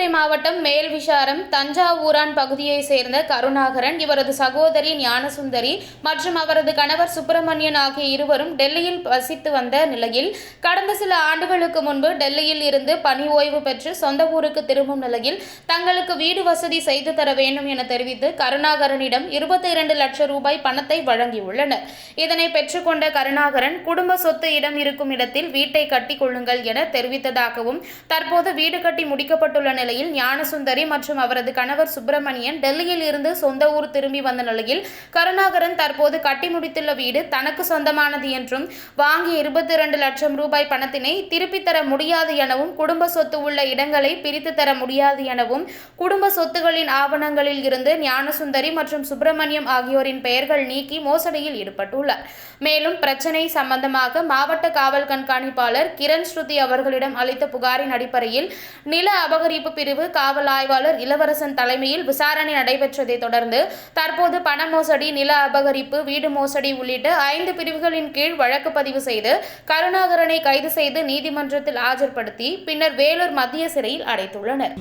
வட்டம் தஞ்சாவூரான் பகுதியைச் சேர்ந்த கருணாகரன் இவரது சகோதரி ஞானசுந்தரி மற்றும் அவரது கணவர் சுப்பிரமணியன் ஆகிய இருவரும் டெல்லியில் வசித்து வந்த நிலையில் கடந்த சில ஆண்டுகளுக்கு முன்பு டெல்லியில் இருந்து பணி ஓய்வு பெற்று சொந்த ஊருக்கு திரும்பும் நிலையில் தங்களுக்கு வீடு வசதி செய்து தர வேண்டும் என தெரிவித்து கருணாகரனிடம் இருபத்தி இரண்டு லட்சம் ரூபாய் பணத்தை வழங்கியுள்ளனர். இதனை பெற்றுக்கொண்ட கருணாகரன் குடும்ப சொத்து இடம் இருக்கும் இடத்தில் வீட்டை கட்டிக் கொள்ளுங்கள் என தெரிவித்ததாகவும் தற்போது வீடு கட்டி முடிக்கப்பட்டுள்ள நிலையில் ஞானசுந்தரி மற்றும் அவரது கணவர் சுப்பிரமணியன் டெல்லியில் இருந்து சொந்த ஊர் திரும்பி வந்த நிலையில் கருணாகரன் தற்போது கட்டி முடித்துள்ள வீடு தனக்கு சொந்தமானது என்றும் வாங்கிய இருபத்தி இரண்டு லட்சம் ரூபாய் பணத்தினை திருப்பித் தர முடியாது எனவும் குடும்ப சொத்து உள்ள இடங்களை பிரித்து தர முடியாது எனவும் குடும்ப சொத்துகளின் ஆவணங்களில் இருந்து ஞானசுந்தரி மற்றும் சுப்பிரமணியம் ஆகியோரின் பெயர்கள் நீக்கி மோசடியில் ஈடுபட்டுள்ளார். மேலும் பிரச்சனை சம்பந்தமாக மாவட்ட காவல் கண்காணிப்பாளர் கிரண் ஸ்ருதி அவர்களிடம் அளித்த புகாரின் அடிப்படையில் நில அபகரிப்பு பிரிவு காவல் ஆய்வாளர் இளவரசன் தலைமையில் விசாரணை நடைபெற்றதை தொடர்ந்து தற்போது பண மோசடி நில அபகரிப்பு வீடு மோசடி உள்ளிட்ட ஐந்து பிரிவுகளின் கீழ் வழக்கு பதிவு செய்து கருணாகரனை கைது செய்து நீதிமன்றத்தில் ஆஜர்படுத்தி பின்னர் வேலூர் மத்திய சிறையில் அடைத்துள்ளனர்.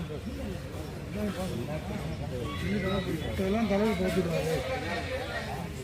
இதெல்லாம்